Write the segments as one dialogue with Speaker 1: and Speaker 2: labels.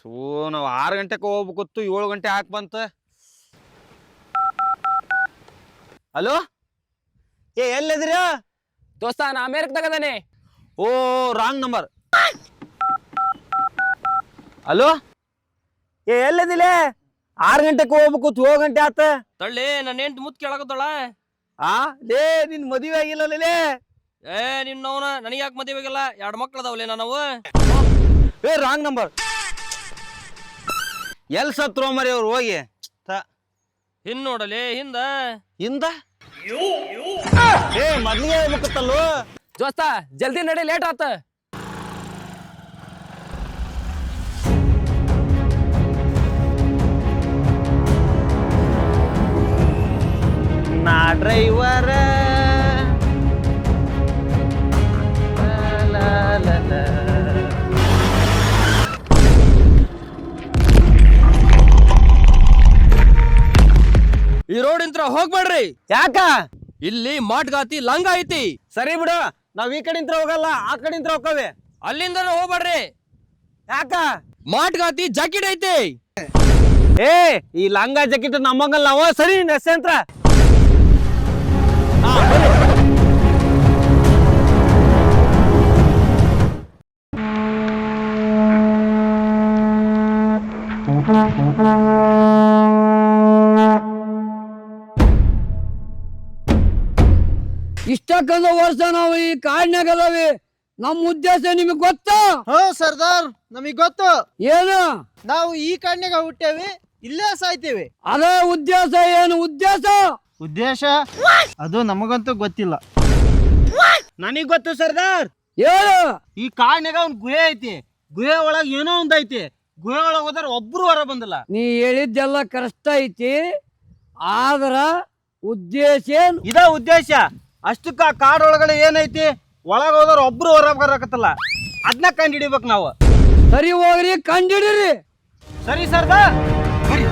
Speaker 1: ಥೂ ನಾವು ಆರು ಗಂಟೆಗೆ ಹೋಗ್ಬೇಕಿತ್ತು ಏಳು ಗಂಟೆ ಹಾಕ್ ಬಂತ? ಹಲೋ? ಏ ಎಲ್ಲಿದ್ರ
Speaker 2: ದೋಸ್ತ ನಾ ಅಮೇರಿಕದಾಗ ಅದಾನೆ.
Speaker 1: ಓ ರಾಂಗ್ ನಂಬರ್ ಹಲೋ? ಏ ಎಲ್ಲಿದಿಲ್ಲ ಆರು ಗಂಟೆಗೆ ಹೋಗ್ಬೇಕಿತ್ತು ಏಳು ಗಂಟೆ ಆತ.
Speaker 2: ತಳ್ಳಿ ನನ್ನ ಹೆಂಡ್ತಿ ಮುತ್ ಕೇಳಕತ್ತಳ.
Speaker 1: ಆ? ಲೇ ನಿನ್ ಮದುವೆ ಆಗಿಲ್ಲ ಲೇ.
Speaker 2: ಏ ನಿನ್ನವನ ನನಗೆ ಯಾಕೆ ಮದುವೆ ಆಗಿಲ್ಲ? ಎರಡು ಮಕ್ಳು ಅದಾವಲೇ ನಾವು
Speaker 1: ಏ ರಾಂಗ್ ನಂಬರ್ ಎಲ್ ಸತ್ರೋ ಮರಿ ಅವ್ರು ಹೋಗಿ. ತ-
Speaker 2: ಹಿಂದ್ ನೋಡಲಿ ಹಿಂದ?
Speaker 1: ಹಿಂದ? ಏ ಮೊದ್ಲಿಗೆ ಹೇಳ್ಬೇಕತ್ತಲ್ಲೋ?
Speaker 2: ದೋಸ್ತ ಜಲ್ದಿ ನಡಿ ಲೇಟ್ ಆತ. ಈ ರೋಡ್ ಇಂತ್ರ ಹೋಗ್ಬೇಡ್ರಿ.
Speaker 1: ಯಾಕ?
Speaker 2: ಇಲ್ಲಿ ಮಾಟ್ಗಾತಿ ಲಂಗ ಐತಿ.
Speaker 1: ಸರಿ ಬಿಡು ನಾವ್ ಈ ಕಡೆಂತ್ರ ಹೋಗಲ್ಲ ಆ ಕಡೆಂತ್ರ ಹೋಗವೆ
Speaker 2: ಅಲ್ಲಿಂದ ಹೋಗ್ಬೇಡ್ರಿ.
Speaker 1: ಯಾಕ?
Speaker 2: ಮಾಟ್ಗಾತಿ ಜಾಕೆಟ್ ಐತಿ.
Speaker 1: ಏ ಈ ಲಂಗ ಜಾಕೆಟ್ ನಮ್ಮಂಗಲ್ಲ. ಅವ ಸರಿ ನೆಸೆಂತ್ರ
Speaker 3: ಇಷ್ಟಕ್ಕಂದ ವರ್ಷ ನಾವು ಈ ಕಾಡ್ನಾಗ ಅದಾವಿ ನಮ್ಮ ಉದ್ದೇಶ ನಿಮಗೆ ಗೊತ್ತಾ?
Speaker 4: ಹಾ ಸರ್ದಾರ್ ನಮಗ್ ಗೊತ್ತು.
Speaker 3: ಏನು?
Speaker 4: ನಾವು ಈ ಕಣ್ಣಿಗೆ ಹುಟ್ಟೇವಿ ಇಲ್ಲೇ ಸಾಯ್ತೇವಿ.
Speaker 3: ಅದೇ ಉದ್ದೇಶ ಏನು ಉದ್ದೇಶ?
Speaker 4: ಉದ್ದೇಶ? ಅದು ನಮಗಂತೂ ಗೊತ್ತಿಲ್ಲ.
Speaker 1: ನನಗ್ ಗೊತ್ತು ಸರ್ದಾರ್.
Speaker 3: ಏನು
Speaker 1: ಈ ಕಾಡ್ನಾಗ ಒಂದ್ ಗುಹೆ ಐತಿ. ಗುಹೆ ಒಳಗ್ ಏನೋ ಒಂದ್ ಐತಿ. ಗುಹೆ ಒಳಗ್ ಹೋದ್ರೆ ಒಬ್ರು ಹೊರ ಬಂದಿಲ್ಲ.
Speaker 3: ನೀ ಹೇಳಿದ್ದೆಲ್ಲ ಕಷ್ಟ ಐತಿ. ಆದ್ರ ಉದ್ದೇಶ ಏನು?
Speaker 1: ಇದ ಉದ್ದೇಶ. ಅಷ್ಟಕ್ಕ ಕಾಡೊಳಗಡೆ ಏನೈತಿ? ಒಳಗೆ ಹೋದ್ರ ಒಬ್ರು ಹೊರಬರಕತ್ತಲ್ಲ. ಅದನ್ನ ಕಂಡು ಹಿಡಿಬೇಕು ನಾವು.
Speaker 3: ಸರಿ ಹೋಗ್ರಿ ಕಂಡಿಡಿರಿ.
Speaker 1: ಸರಿ ಸರ್ ಬರ್ರಿ.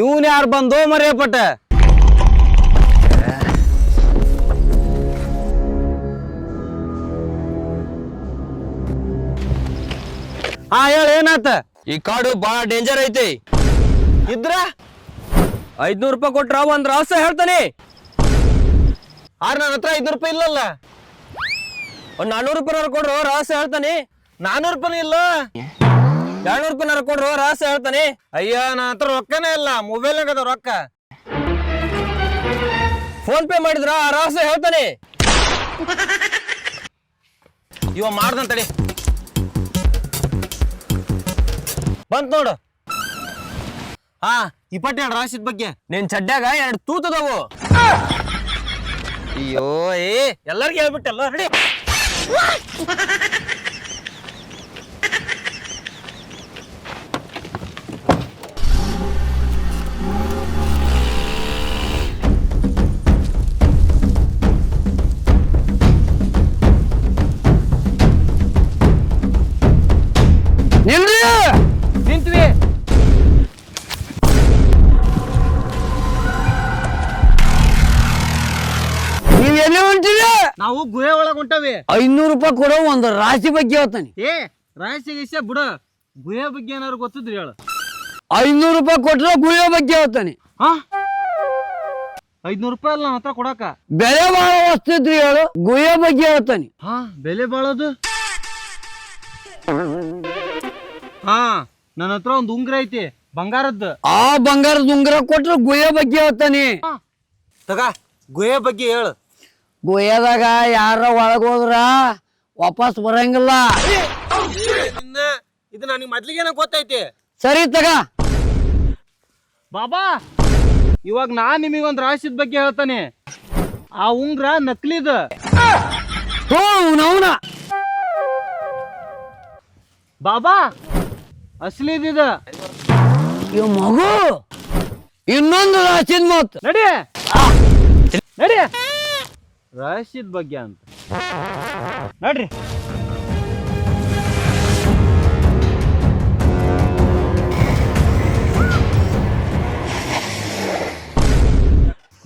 Speaker 1: ಇವನ್ ಯಾರು ಬಂದೋ ಮರಿಯಪಟ್ಟ. ಹಾ ಹೇಳ ಏನಾತ?
Speaker 2: ಈ ಕಾಡು ಬಹಳ ಡೇಂಜರ್ ಐತಿ.
Speaker 1: ಇದ್ರ?
Speaker 2: ಐದ್ನೂರು ರೂಪಾಯಿ ಕೊಟ್ರ ಒಂದ್ ರಹಸ್ಯ ಹೇಳ್ತಾನೆ.
Speaker 1: ಆರ್ ನನ್ನ ಹತ್ರ ಐದ್ನೂರು ರೂಪಾಯಿ ಇಲ್ಲಲ್ಲ.
Speaker 2: ಒಂದ್ ನಾನೂರು ರೂಪಾಯಿ ಕೊಡ್ರು ರಹಸ್ಯ ಹೇಳ್ತಾನೆ.
Speaker 1: ನಾನೂರು ರೂಪಾಯಿ ಇಲ್ಲ.
Speaker 2: ಎರಡ್ನೂರು ರೂಪಾಯಿ ಕೊಡ್ರು ರಹಸ್ಯ ಹೇಳ್ತಾನೆ.
Speaker 1: ಅಯ್ಯ ನನ್ನ ಹತ್ರ ರೊಕ್ಕನೇ ಇಲ್ಲ. ಮೊಬೈಲ್ ಅದ ರೊಕ್ಕ.
Speaker 2: ಫೋನ್ ಪೇ ಮಾಡಿದ್ರ ಆ ರಹಸ್ಯ ಹೇಳ್ತಾನೆ.
Speaker 1: ಇವ ಮಾಡ್ದಂತಡಿ ಬಂತ್ ನೋಡು. ಹಾ ಇಪ್ಪತ್ತೆರಡು ರಾಶಿದ ಬಗ್ಗೆ.
Speaker 2: ನಿನ್ ಚಡ್ಡಾಗ ಎರಡು ತೂತದವು
Speaker 1: ಅಯ್ಯೋ ಏ ಎಲ್ಲರಿಗೂ ಹೇಳ್ಬಿಟ್ಟಲ್ಲ ರೆಡಿ
Speaker 3: ಐನೂರು ರೂಪಾಯಿ ಕೊಡೋ ಒಂದು ರಾಶಿ ಬಗ್ಗೆ ಹೇಳ್ತಾನೆ.
Speaker 1: ಏ ರಾಶಿ ಗೀಸ್ಯ ಬಿಡ. ಗುಹೆ ಬಗ್ಗೆ ಏನಾರು ಗೊತ್ತಿದ್ರಿ ಹೇಳು.
Speaker 3: ಐನೂರು ರೂಪಾಯಿ ಕೊಟ್ರೆ ಗುಹೆ ಬಗ್ಗೆ ಹೇಳ್ತಾನೆ.
Speaker 1: ಹಾ? ಐದ್ನೂರು ರೂಪಾಯಿ ಅಲ್ಲ ನನ್ನ ಹತ್ರ ಕೊಡಾಕ.
Speaker 3: ಬೆಲೆ ಬಾಳ ವಸ್ತು ಇದ್ರಿ ಹೇಳು ಗುಹೆ ಬಗ್ಗೆ ಹೇಳ್ತಾನೆ.
Speaker 1: ಹಾ ಬೆಲೆ ಬಾಳದು? ಹಾ ನನ್ನ ಹತ್ರ ಒಂದು ಉಂಗ್ರ ಐತಿ ಬಂಗಾರದ್ದು.
Speaker 3: ಆ ಬಂಗಾರದ ಉಂಗ್ರ ಕೊಟ್ರೆ ಗುಹೆ ಬಗ್ಗೆ ಹೇಳ್ತಾನೆ.
Speaker 1: ತಗ ಗುಹೆ ಬಗ್ಗೆ ಹೇಳು.
Speaker 3: ಗುಹೆದಾಗ ಯಾರ ಒಳಗ ಹೋದ್ರ ವಾಪಸ್ ಬರಂಗಿಲ್ಲ.
Speaker 1: ಇದು ನನಗೆ ಮೊದ್ಲಿಗೇನ ಗೊತ್ತೈತಿ.
Speaker 3: ಸರಿ ತಗ.
Speaker 1: ಬಾಬಾ ಇವಾಗ ನಾನ್ ನಿಮಗೊಂದ್ ರಾಶಿದ ಬಗ್ಗೆ ಹೇಳ್ತಾನೆ. ಆ ಉಂಗ್ರ ನಕ್ಲಿದ.
Speaker 3: ಅವನ.
Speaker 1: ಬಾಬಾ ಅಸ್ಲಿದಿದ.
Speaker 3: ಇವ್ ಮಗು ಇನ್ನೊಂದು ರಾಶಿದ್ ಮಾತು.
Speaker 1: ನಡಿ. ನಡಿ. ರಹಸ್ಯದ ಬಗ್ಗೆ ಅಂತ. ನೋಡ್ರಿ.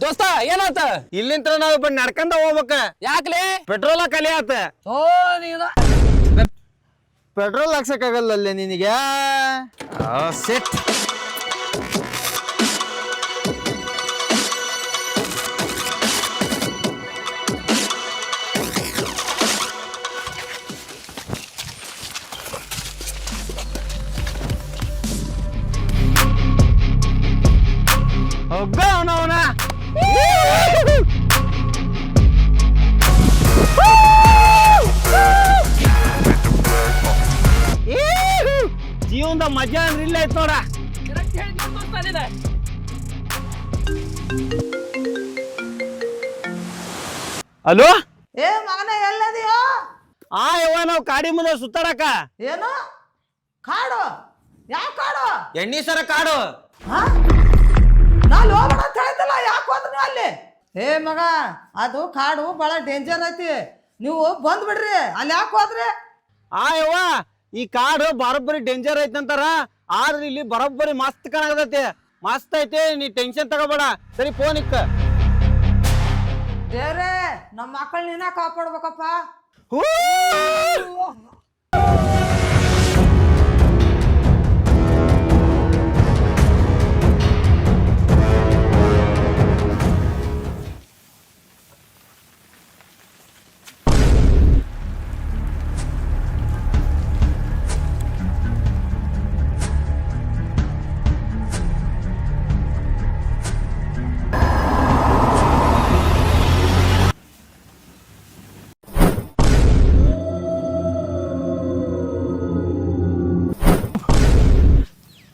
Speaker 2: ದೋಸ್ತ ಏನಾತ?
Speaker 1: ಇಲ್ಲಿಂತ್ರ ನಾವು ಬಂದ್ ನಡ್ಕೊಂಡ ಹೋಗ್ಬೇಕ.
Speaker 2: ಯಾಕ್ಲೆ?
Speaker 1: ಪೆಟ್ರೋಲ್ ಕಲಿ ಆತ
Speaker 3: ಓ ನೀನು.
Speaker 4: ಪೆಟ್ರೋಲ್ ಹಾಕ್ಸಕ್ಕಾಗಲ್ಲ ನಿನಗೆ?
Speaker 1: ಸೆಟ್. ಹಲೋ
Speaker 5: ಏ ಮಗನ ಎಲ್ಲದಿಯೋ?
Speaker 1: ಆ ಯವ್ವ ನಾವು ಕಾಡಿ ಮುಂದೆ ಸುತ್ತಾಡಕ.
Speaker 5: ಏನು? ಕಾಡು? ಯಾವ ಕಾಡು?
Speaker 1: ಎಣ್ಣಿ ಸರ ಕಾಡು.
Speaker 5: ಹಾ? ನಾನು ಹೋಗ್ಬೇಡ ಅಂತ ಹೇಳ್ತಿಲ್ಲ ಯಾಕೆ ಹೋದ್ರು ನೀವು ಅಲ್ಲಿ? ಏ ಮಗ ಅದು ಕಾಡು ಭಾಳ ಡೇಂಜರ್ ಐತಿ. ನೀವು ಬಂದ್ಬಿಡ್ರಿ ಅಲ್ಲಿ ಯಾಕೆ ಹೋದ್ರಿ?
Speaker 1: ಆ ಯವ್ವ ಈ ಕಾಡು ಬರೋಬ್ಬರಿ ಡೇಂಜರ್ ಐತಂತಾರ. ಆದ್ರೆ ಇಲ್ಲಿ ಬರೋಬ್ಬರಿ ಮಸ್ತ್ ಕಾಣಕತೈತಿ ಮಸ್ತ್ ಐತೆ ನೀ ಟೆನ್ಷನ್ ತಗೋಬೇಡ. ಸರಿ ಫೋನ್ ಇಕ್ಕ.
Speaker 5: ದೇವ್ರೇ ನಮ್ಮ ಮಕ್ಕಳನ್ನ ನೀನ ಕಾಪಾಡ್ಬೇಕಪ್ಪ.
Speaker 1: ಹೂ!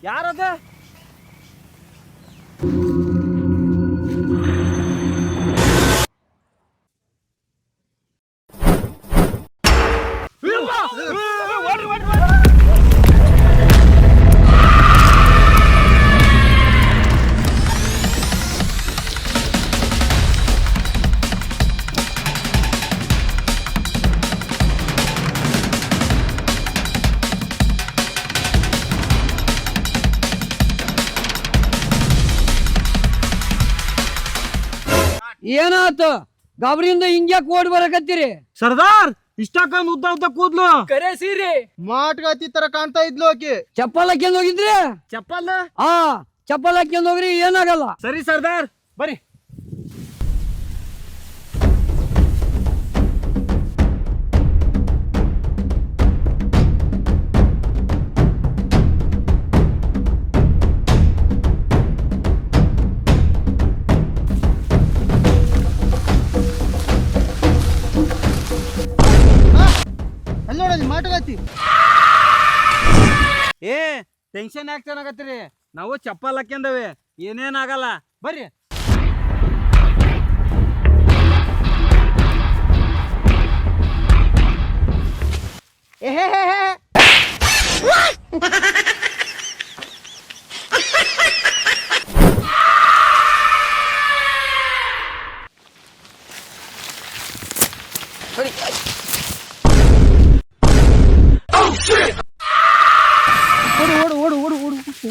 Speaker 1: ಯಾರದ?
Speaker 3: ಏನಾತ ಗಾಬರಿಯಿಂದ ಹಿಂಗ್ಯಾಕ್ ಓಡಿ ಬರಕತ್ತೀರಿ?
Speaker 1: ಸರ್ದಾರ್ ಇಷ್ಟಕ್ಕೊಂದು ಉದ್ದ ಉದ್ದ ಕೂದ್ಲು.
Speaker 2: ಕರೆ ಸೀರಿ.
Speaker 4: ಮಾಟ್ಗತಿ ತರ ಕಾಣ್ತಾ ಇದ್ಲು ಆಕಿ.
Speaker 3: ಚಪ್ಪಲ್ ಹಾಕ್ಯಂದ್ ಹೋಗಿದ್ರಿ?
Speaker 1: ಚಪ್ಪಲ್?
Speaker 3: ಹಾ ಚಪ್ಪಲ್ ಹಾಕ್ಯಂದ್ ಹೋಗ್ರಿ ಏನಾಗಲ್ಲ.
Speaker 1: ಸರಿ ಸರ್ದಾರ್ ಬರ್ರಿ ಏ ಟೆನ್ಷನ್ ಯಾಕೆ ಚೆನ್ನಾಗತ್ತೀರಿ? ನಾವು ಚಪ್ಪಲ್ ಹಾಕ್ಯಂದವೆ ಏನೇನಾಗಲ್ಲ ಬರ್ರಿ.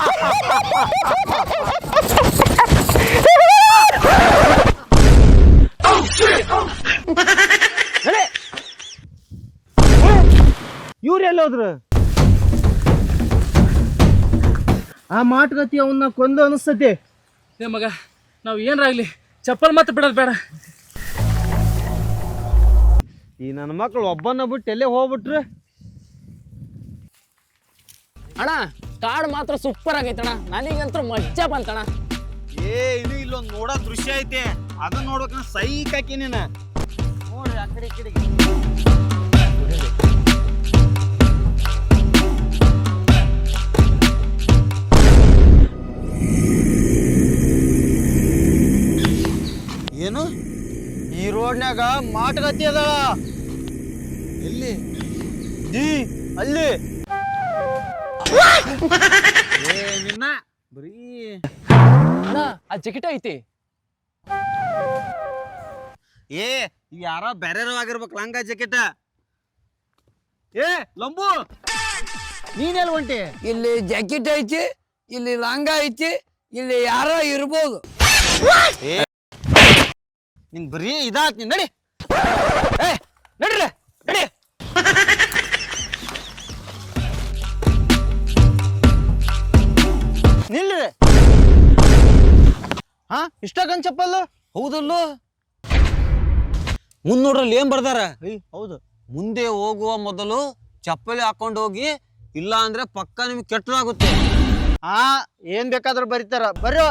Speaker 1: ಇವ್ರು ಎಲ್ಲಿ ಹೋದ್ರು
Speaker 4: ಆ ಮಾಟ್ಗತಿ ಅವನ್ನ ಕೊಂದು ಅನಿಸ್ತತಿ
Speaker 2: ಏ ಮಗ ನಾವ್ ಏನಾಗ್ಲಿ ಚಪ್ಪಲ್ ಮತ್ತೆ ಬಿಡೋದ್ ಬೇಡ.
Speaker 1: ಈ ನನ್ನ ಮಕ್ಳು ಒಬ್ಬನ ಬಿಟ್ಟು ಎಲ್ಲೇ ಹೋಗ್ಬಿಟ್ರು?
Speaker 6: ಅಣ್ಣ ಕಾಡು ಮಾತ್ರ ಸೂಪರ್ ಆಗೈತಣ ನನಗಂತೂ ಮಜ್ಜಾ ಬಂತಣ
Speaker 1: ಏ ಇದು ಇಲ್ಲೊಂದು ನೋಡೋ ದೃಶ್ಯ ಐತೆ. ಅದನ್ನ ನೋಡ್ಬೇಕಂದ್ರೆ ಸೈಕ್ ಹಾಕಿ ನೀನು ನೋಡ್ರಿ ಆ ಕಡೆ ಈ ಕಡೆಗೆ. ಏನು?
Speaker 4: ಈ ರೋಡ್ನ್ಯಾಗ ಮಾಟಗತ್ತಿ ಅದಳ.
Speaker 1: ಎಲ್ಲಿ? ಜಿ ಅಲ್ಲಿ. ನಿನ್ನ ಬರೀ
Speaker 6: ಆ ಜಕೆಟ್ ಐತಿ.
Speaker 1: ಏ ಇವ್ ಯಾರೋ ಬೇರೆ ಆಗಿರ್ಬೇಕು ಲಂಗ ಜಾಕೆಟ್ ಏ ಲಂಬು. ನೀನೆಲ್ಲ ಹೊಂಟಿ
Speaker 3: ಇಲ್ಲಿ ಜಾಕೆಟ್ ಐತಿ ಇಲ್ಲಿ ಲಂಗ ಐತಿ ಇಲ್ಲಿ ಯಾರೋ ಇರ್ಬೋದು.
Speaker 1: ನಿನ್ ಬರೀ ಇದಾತ್ ನೀನ್ ನಡಿ. ಏ ನಡಿಲೆ
Speaker 4: ನಿಲ್ರಿ ಹಾ ಇಷ್ಟಕ್ಕನ್ ಚಪ್ಪಲ್
Speaker 1: ಹೌದಲ್ಲೋ? ಮುಂದ್ ನೋಡ್ರಲ್ಲಿ ಏನ್ ಬರ್ದಾರ?
Speaker 4: ಹೌದು.
Speaker 1: ಮುಂದೆ ಹೋಗುವ ಮೊದಲು ಚಪ್ಪಲಿ ಹಾಕೊಂಡು ಹೋಗಿ ಇಲ್ಲ ಅಂದ್ರೆ ಪಕ್ಕ ನಿಮ್ಗೆ ಕೆಟ್ಟದಾಗುತ್ತೆ.
Speaker 4: ಹಾ ಏನ್ ಬೇಕಾದ್ರೂ ಬರೀತಾರ. ಬರ್ರೋ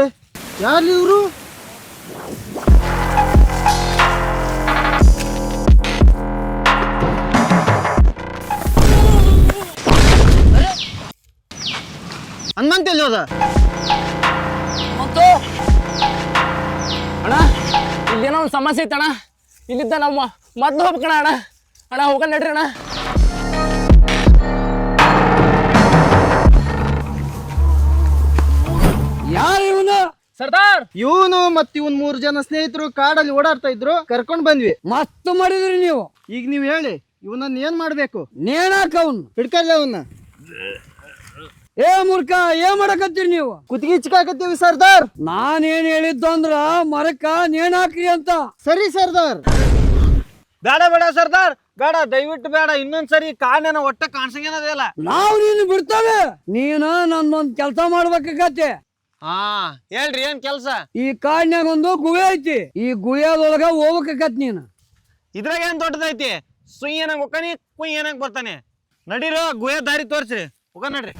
Speaker 4: ಏ ಯಾರು ಇವರು? ಹನುಮಂತ ಎಲ್ಲಿ ಹೋದ?
Speaker 6: ಮತ್ತು. ಅಣ್ಣ, ಇಲ್ಲೇನೋ ಒಂದು ಸಮಸ್ಯೆ ಐತಣ್ಣ. ಇಲ್ಲಿದ್ದ ನಮ್ಮ ಮೊದ್ಲು ಹೋಗ್ಬೇಕಣ್ಣ ಅಣ್ಣ. ಅಣ್ಣ ಹೋಗಣ್ಣ ನಡ್ರಿ ಅಣ್ಣ.
Speaker 3: ಯಾರು ಇವನು?
Speaker 6: ಸರ್ದಾರ್!
Speaker 4: ಇವನು ಮತ್ ಇವನ್ ಮೂರ್ ಜನ ಸ್ನೇಹಿತರು ಕಾಡಲ್ಲಿ ಓಡಾಡ್ತಾ ಇದ್ರು ಕರ್ಕೊಂಡ್ ಬಂದ್ವಿ.
Speaker 3: ಮಸ್ತ್ ಮಾಡಿದ್ರಿ ನೀವು.
Speaker 4: ಈಗ ನೀವ್ ಹೇಳಿ ಇವನನ್ನ ಏನ್ ಮಾಡ್ಬೇಕು?
Speaker 3: ನೇಣಾಕ ಅವನ್.
Speaker 4: ಹಿಡ್ಕಲ್ಲ ಅವನ್ನ.
Speaker 3: ಏ ಮೂರ್ಖ ಏನ್ ಮಾಡಕತ್ತೀರಿ ನೀವು?
Speaker 4: ಕುತ್ತಿಗೆ ಚಿಕ್ಕಾಕತ್ತೀವಿ ಸರ್ದಾರ್.
Speaker 3: ನಾನೇನ್ ಹೇಳಿದ್ದು ಅಂದ್ರ ಮರಕ್ಕ ನೇಣಾಕ್ರಿ ಅಂತ.
Speaker 4: ಸರಿ ಸರ್ದಾರ್.
Speaker 1: ಬೇಡ ಬೇಡ ಸರ್ದಾರ್. ಬೇಡ ದಯವಿಟ್ಟು ಬೇಡ. ಇನ್ನೊಂದ್ಸರಿ ಕಾಣೇನ ಒಟ್ಟ ಕಾಣಿಸಂಗೇನದೇ ಇಲ್ಲ.
Speaker 3: ನಾವು ನೀನು ಬಿಡ್ತೇವೆ. ನೀನು ನನ್ನೊಂದ್ ಕೆಲಸ ಮಾಡ್ಬೇಕಾಗತ್ತೆ.
Speaker 1: ಹಾ. ಹೇಳ್ರಿ ಏನ್ ಕೆಲ್ಸ?
Speaker 3: ಈ ಕಾಡಿನಾಗ ಒಂದು ಗುಹೆ ಐತಿ. ಈ ಗುಹೆದೊಳಗ ಹೋಗ್ಬೇಕಾಗತ್ ನೀನು.
Speaker 1: ಇದ್ರಾಗ ಏನ್ ದೊಡ್ಡದೈತಿ? ಸುಯ್ ಏನಾಗ ಕುಯ್ಯನಾಗ ಕುಯ್ ಏನಾಗ ಬರ್ತಾನೆ. ನಡೀರೋ ಗುಹೆ ದಾರಿ ತೋರ್ಸ್ರಿ. ಹೋಗ ನಡ್ರಿ.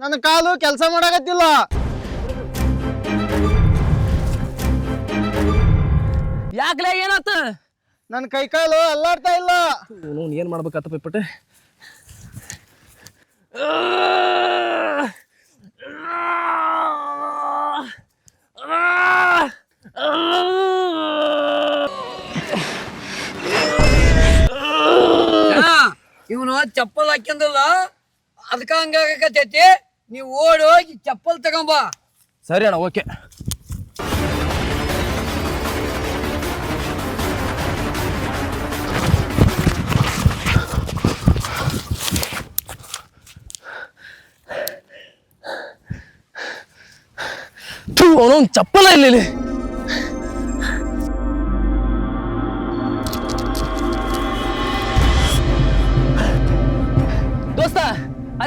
Speaker 4: ನನ್ನ ಕಾಲು ಕೆಲಸ ಮಾಡಾಕತ್ತಿಲ್ಲ.
Speaker 6: ಯಾಕಲೇ ಏನಾತ?
Speaker 4: ನನ್ನ ಕೈ ಕಾಲು ಅಲ್ಲಾಡ್ತಾ ಇಲ್ಲ.
Speaker 6: ಇವನು ಏನ್ ಮಾಡ್ಬೇಕತ್ತ ಪೈಪಟ್ಟೆ?
Speaker 3: ಇವನು ಚಪ್ಪಲ್ ಹಾಕ್ಯಂದಲ್ಲ? ಅದಕ್ಕ ಹಂಗಾಗತ್ತೈತಿ ನೀವು ಓಡಿ ಹೋಗಿ ಚಪ್ಪಲ್ ತಗೊಂಬ.
Speaker 6: ಸರಿ ಅಣ್ಣ ಓಕೆ ಅವನೊಂದು ಚಪ್ಪಲ ಇಲ್ಲಿ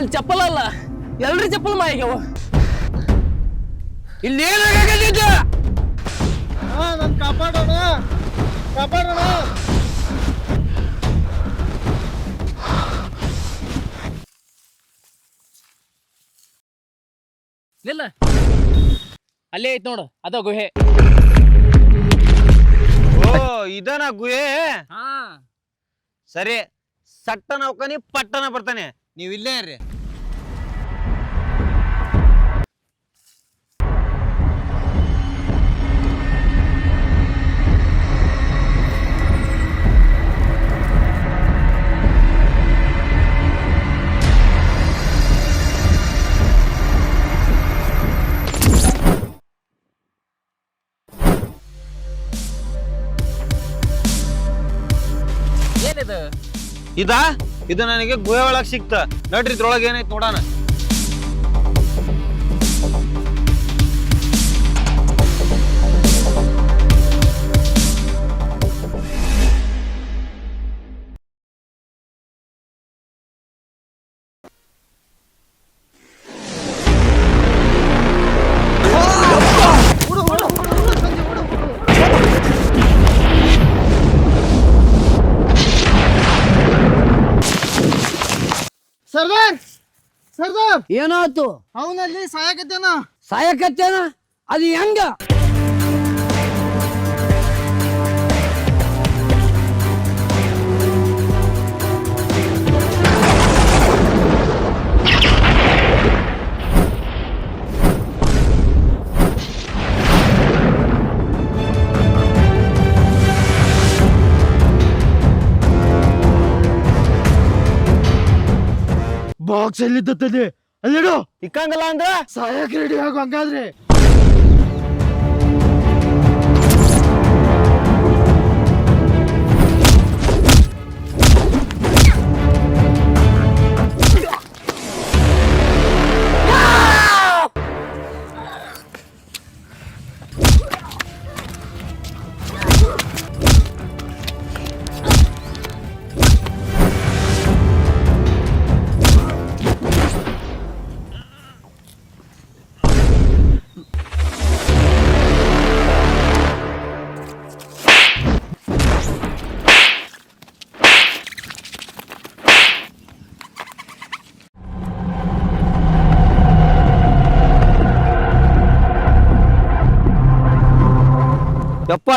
Speaker 6: ಅಲ್ಲಿ ಚಪ್ಪಲ ಅಲ್ಲ ಎಲ್ರಿ ಚಪ್ಪಲ್ ಮಾಯಾಗ್ಯಾವ
Speaker 3: ಇಲ್ಲಿ
Speaker 4: ಹಾ ನನ್ ಕಾಪಾಡೋಣ ಕಾಪಾಡೋಣ.
Speaker 6: ಇಲ್ಲ ಅಲ್ಲೇ ಐತ್ ನೋಡು ಅದ ಗುಹೆ.
Speaker 1: ಓ ಇದನ ಗುಹೆ?
Speaker 6: ಹಾ.
Speaker 1: ಸರಿ ಸಟ್ಟನ ಹೋಗ್ತಾನೆ ಪಟ್ಟನ ಬರ್ತಾನೆ. ನೀವ್ ಇಲ್ಲೇ ಇರ್ರಿ. ಇದಾ? ಇದು ನನಗೆ ಗುಹೆ ಒಳಗ್ ಸಿಕ್ತ. ನಡ್ರಿ ಇದ್ರೊಳಗೆ ಏನೈತೆ ನೋಡೋಣ.
Speaker 4: ಸರ್ದಾರ್ ಸರ್ದಾರ್.
Speaker 3: ಏನಾಯ್ತು?
Speaker 4: ಅವನಲ್ಲಿ ಸಾಯಕತ್ತೇನ?
Speaker 3: ಸಾಯಕತ್ತೇನ? ಅದು ಹೆಂಗ?
Speaker 4: ಬಾಕ್ಸ್ ಎಲ್ಲಿದ್ದತ್ತದೆ? ಅಲ್ಲಿಡು?
Speaker 1: ಇಕ್ಕಂಗಲ್ಲ ಅಂದ್ರ?
Speaker 4: ಸಾಯಕ್ ರೆಡಿ ಆಗು ಹಂಗಾದ್ರೆ.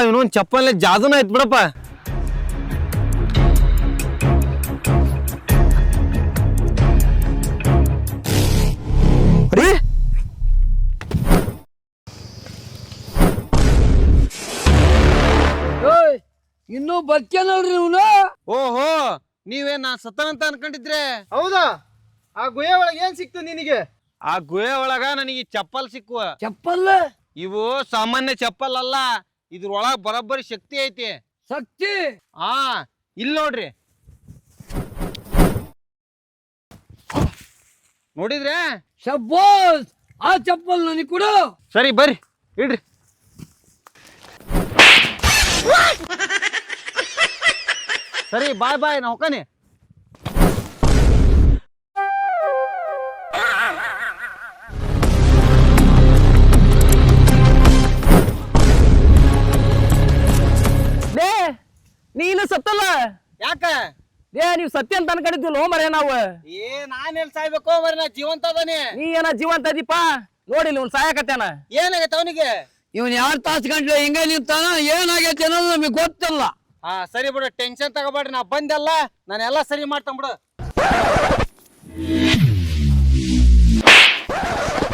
Speaker 1: ಯಪ್ಪ ಇವನು ಚಪ್ಪಲ್ಲಿ ಜಾದುನ ಐತ್ ಬಿಡಪ್ಪ.
Speaker 3: ಇನ್ನೂ ಬರ್ತೇನಲ್ರಿ ಇವನು?
Speaker 1: ಓಹೋ ನೀವೇ ನಾ ಅಂತ ಅನ್ಕೊಂಡಿದ್ರೆ?
Speaker 4: ಹೌದಾ? ಆ ಗುಹೆ ಒಳಗೆ ಏನ್ ಸಿಕ್ತು ನಿನಗೆ?
Speaker 1: ಆ ಗುಹೆ ಒಳಗ ನನಗೆ ಚಪ್ಪಲ್ ಸಿಕ್ಕುವ
Speaker 3: ಚಪ್ಪಲ್
Speaker 1: ಇವು ಸಾಮಾನ್ಯ ಚಪ್ಪಲ್ ಅಲ್ಲ ಇದ್ರೊಳಗ ಬರೋಬ್ಬರಿ ಶಕ್ತಿ ಐತಿ.
Speaker 3: ಶಕ್ತಿ?
Speaker 1: ಹಾ ಇಲ್ಲಿ ನೋಡ್ರಿ. ನೋಡಿದ್ರೆ?
Speaker 3: ಶಬ್ಬೋಸ್ ಆ ಚಪ್ಪಲ್ ನನಗೆ ಕೊಡು.
Speaker 1: ಸರಿ ಬರ್ರಿ ಇಡ್ರಿ. ಸರಿ ಬಾಯ್ ಬಾಯ್ ನಾ ಹೊಕ್ಕನಿ ಯಾಕ?
Speaker 6: ಏ ನೀವು ಸತ್ಯ ಅಂತ ಅನ್ಕೊಂಡಿದ್ವಿ ಮರೇ ನಾವು.
Speaker 1: ಏ ನಾನ್ ಎಲ್ ಸಾಯ್ಬೇಕು ಮರಿ ನಾ ಜೀವಂತ ಅದನಿ.
Speaker 6: ನೀ ಏನ ಜೀವಂತ ಇದೀಪ? ನೋಡಿಲ್ಲ ಇವ್ನು ಸಾಯಕತ್ತೇನ?
Speaker 1: ಏನಾಗೈತೆ ಅವನಿಗೆ?
Speaker 3: ಇವನ್ ಯಾರ್ ತಾಸು ಗಂಟ್ಲೆ ಹಿಂಗ ನಿಂತಾನ ಏನಾಗೈತೆ ಅನ್ನೋದು ನಮಗೆ ಗೊತ್ತಿಲ್ಲ.
Speaker 1: ಹಾ ಸರಿ ಬಿಡು ಟೆನ್ಷನ್ ತಗೋಬೇಡ್ರಿ ನಾ ಬಂದೆಲ್ಲ ನಾನು ಎಲ್ಲ ಸರಿ ಮಾಡ್ತಾನ ಬಿಡು.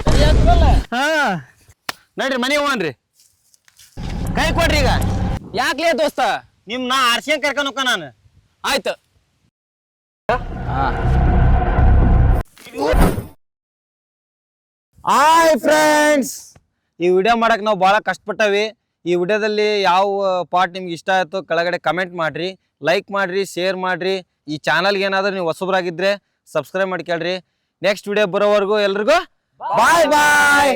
Speaker 1: ಸರಿ ಆಯ್ತದಲ್ಲ?
Speaker 6: ಹಾ.
Speaker 1: ನಡ್ರಿ ಮನೆ ಹೋಗ್ರಿ ಕೈ ಕೊಡ್ರಿ ಈಗ.
Speaker 6: ಯಾಕ್ಲೇ ದೋಸ್ತ?
Speaker 1: ನಿಮ್ ನಾ ಆರ್ಸಿಯನ್ ಕರ್ಕೊಂಡು ಹೋಗ ನಾನು.
Speaker 6: ಆಯ್ತು.
Speaker 1: Hi friends. ಈ ವಿಡಿಯೋ ಮಾಡಕ್ ನಾವು ಭಾಳ ಕಷ್ಟಪಟ್ಟವಿ. ಈ ವಿಡಿಯೋದಲ್ಲಿ ಯಾವ ಪಾರ್ಟ್ ನಿಮ್ಗೆ ಇಷ್ಟ ಆಯ್ತು ಕೆಳಗಡೆ ಕಮೆಂಟ್ ಮಾಡ್ರಿ, ಲೈಕ್ ಮಾಡ್ರಿ, ಶೇರ್ ಮಾಡ್ರಿ. ಈ ಚಾನಲ್ಗೆ ಏನಾದರೂ ನೀವು ಹೊಸಬ್ರಾಗಿದ್ರೆ ಸಬ್ಸ್ಕ್ರೈಬ್ ಮಾಡ್ಕೊಳ್ರಿ. ನೆಕ್ಸ್ಟ್ ವಿಡಿಯೋ ಬರೋವರೆಗೂ ಎಲ್ರಿಗೂ ಬಾಯ್ ಬಾಯ್.